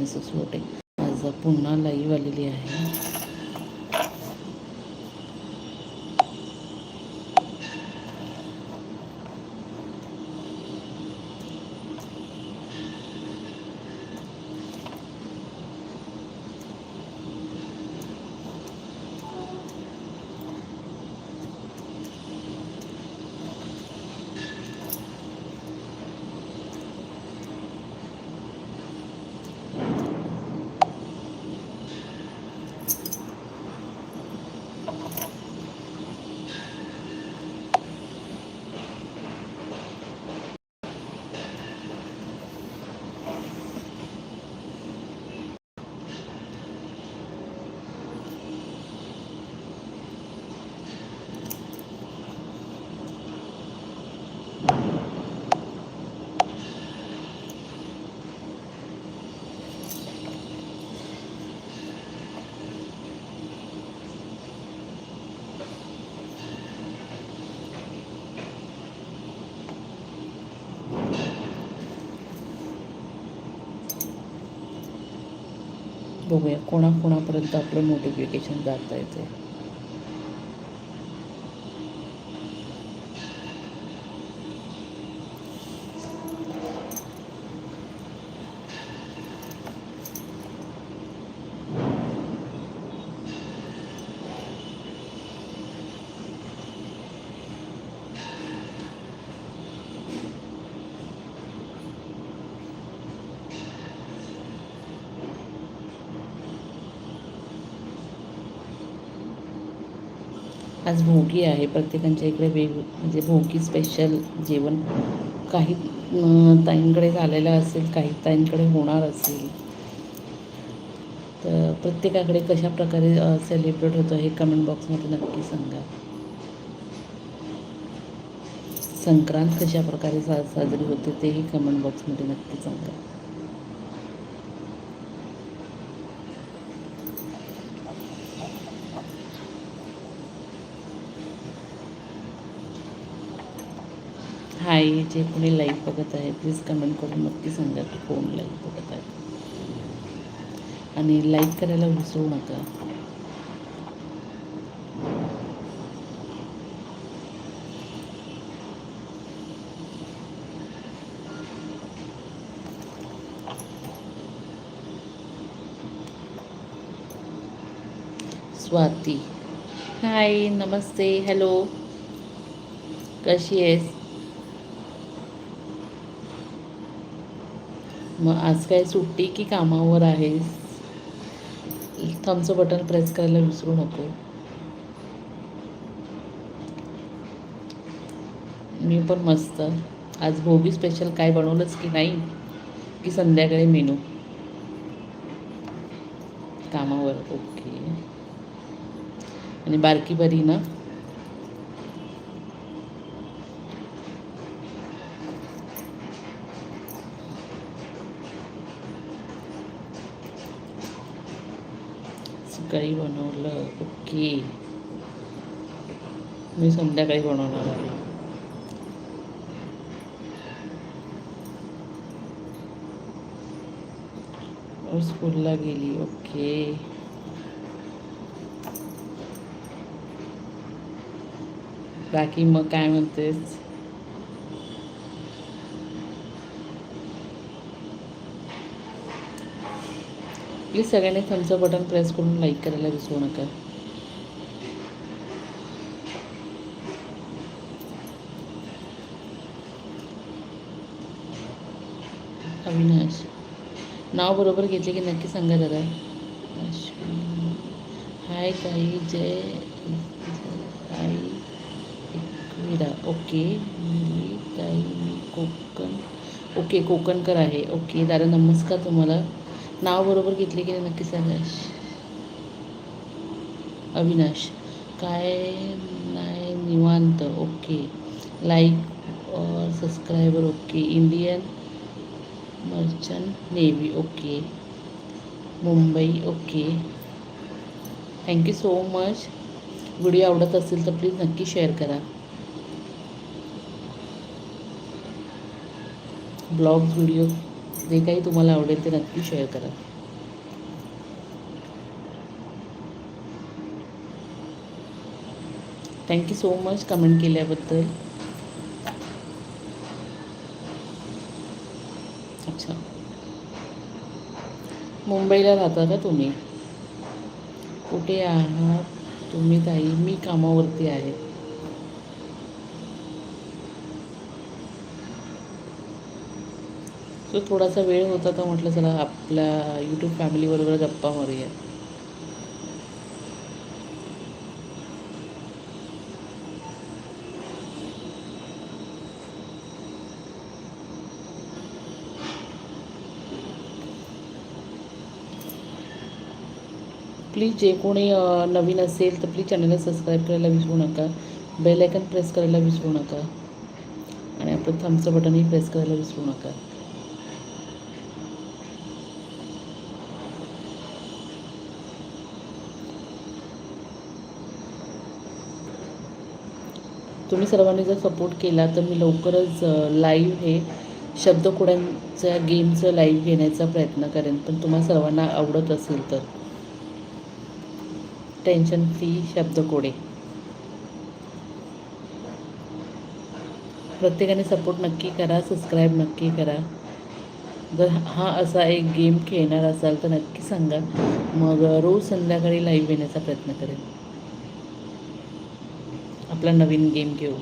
मी सुसवटे आज पुन्हा लाईव्ह आलेली आहे. बघूया कोणाकोणापर्यंत आपलं नोटिफिकेशन जाता येते आज भोगी आहे. प्रत्येकांच्या इकडे वेग म्हणजे भोगी स्पेशल जेवण. काही ताईंकडे झालेलं असेल काही ताईंकडे होणार असेल. तर प्रत्येकाकडे कशा प्रकारे सेलिब्रेट होतं हे कमेंट बॉक्समध्ये नक्की सांगा. संक्रांत कशा प्रकारे सा साजरी होते तेही कमेंट बॉक्समध्ये नक्की सांगा. हाय जे कोणी लाईव्ह बघत आहे प्लीज कमेंट करून नक्की सांगा की कोण लाईव्ह बघत आहे. आणि लाईक करायला विसरू नका. स्वाती. हाय नमस्ते. हॅलो कशी आहेस? मग आज काय सुट्टी की कामावर आहेस? थम्सचं बटन प्रेस करायला विसरू नको. मी पण मस्त. आज भोगी स्पेशल काय बनवलंच की नाही? की संध्याकाळी मेनू? कामावर ओके. आणि बारकी बरी ना? बनवलं ओके. मी संध्याकाळी बनवणार आहे. स्कूलला गेली ओके. बाकी मग काय म्हणतेस? प्लीज सगळ्यांनी थम्सअप बटन प्रेस करून लाईक करायला विसरू नका. अविनाश नाव बरोबर घेतले की नक्की सांगा जरा. हाय ताई जय. आईरा ओके ताई मी कोकण. ओके कोकणकर आहे. ओके दादा नमस्कार तुम्हाला. नाव बरोबर घेतले की नक्की सांगा अविनाश. काय नाही निवांत ओके. लाईक और subscriber okay. Indian merchant navy okay. Mumbai okay. Thank you so much video आवडत असेल तर प्लीज नक्की शेअर करा. ब्लॉग्स व्हिडिओ जे काही तुम्हाला आवडेल ते नक्की शेअर करा. थँक्यू सो मच कमेंट केल्याबद्दल. अच्छा. मुंबईला राहता का तुम्ही? कुठे आहात? तुम्ही ताई मी कामावरती आहे. तो थोडासा वेळ होता तर म्हटलं चला आपल्या यूट्यूब फॅमिलीबरोबर गप्पा मारूया. प्लीज जे कोणी नवीन असेल तर प्लीज चॅनलला सबस्क्राईब करायला विसरू नका. बेल आयकन प्रेस करायला विसरू नका. आणि आपलं थम्सचं बटनही प्रेस करायला विसरू नका. तुम्ही सर्वांनी जर सपोर्ट केला तर मी लवकरच लाईव्ह हे शब्दकोड्यांच्या गेमचं लाईव्ह घेण्याचा प्रयत्न करेन. पण तुम्हाला सर्वांना आवडत असेल तर. टेन्शन फ्री शब्दकोडे. प्रत्येकाने सपोर्ट नक्की करा सबस्क्राईब नक्की करा. जर हा असा एक गेम खेळणार असाल तर नक्की सांगा. मग रोज संध्याकाळी लाईव्ह येण्याचा प्रयत्न करेन. आपला नवीन गेम घेऊ.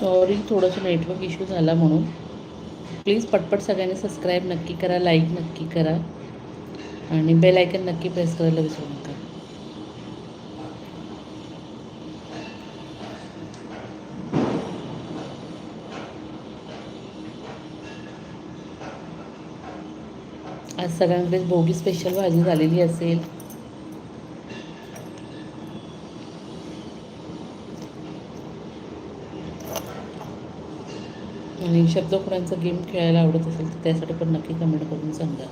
सॉरी थोडंसं नेटवर्क इश्यू झाला म्हणून. प्लीज पटपट सगळ्यांनी सबस्क्राईब नक्की करा लाईक नक्की करा. आणि बेल आयकन नक्की प्रेस करायला विसरू नका. आज सगळ्यांकडेच भोगी स्पेशल भाजी झालेली असेल. आणि शब्दकोडांचा गेम खेळायला आवडत असेल तर त्यासाठी पण नक्की कमेंट करून सांगा.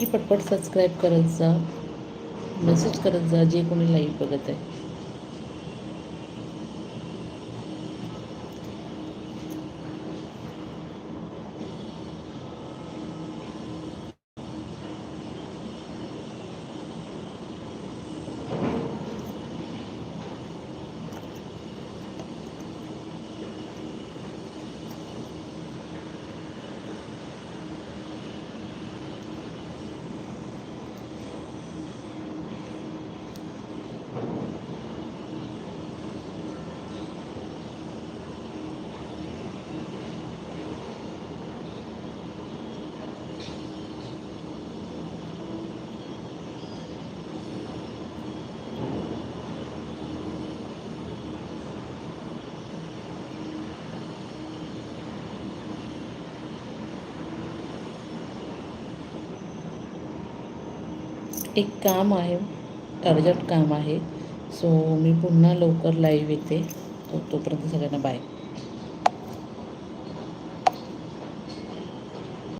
नक्की पटपट सबस्क्राईब करत जा. मेसेज करत जा जे कोणी लाईव्ह बघत आहे. एक काम आहे अर्जंट काम आहे. सो मी पुन्हा लवकर लाईव्ह येते. तो तोपर्यंत सगळ्यांना बाय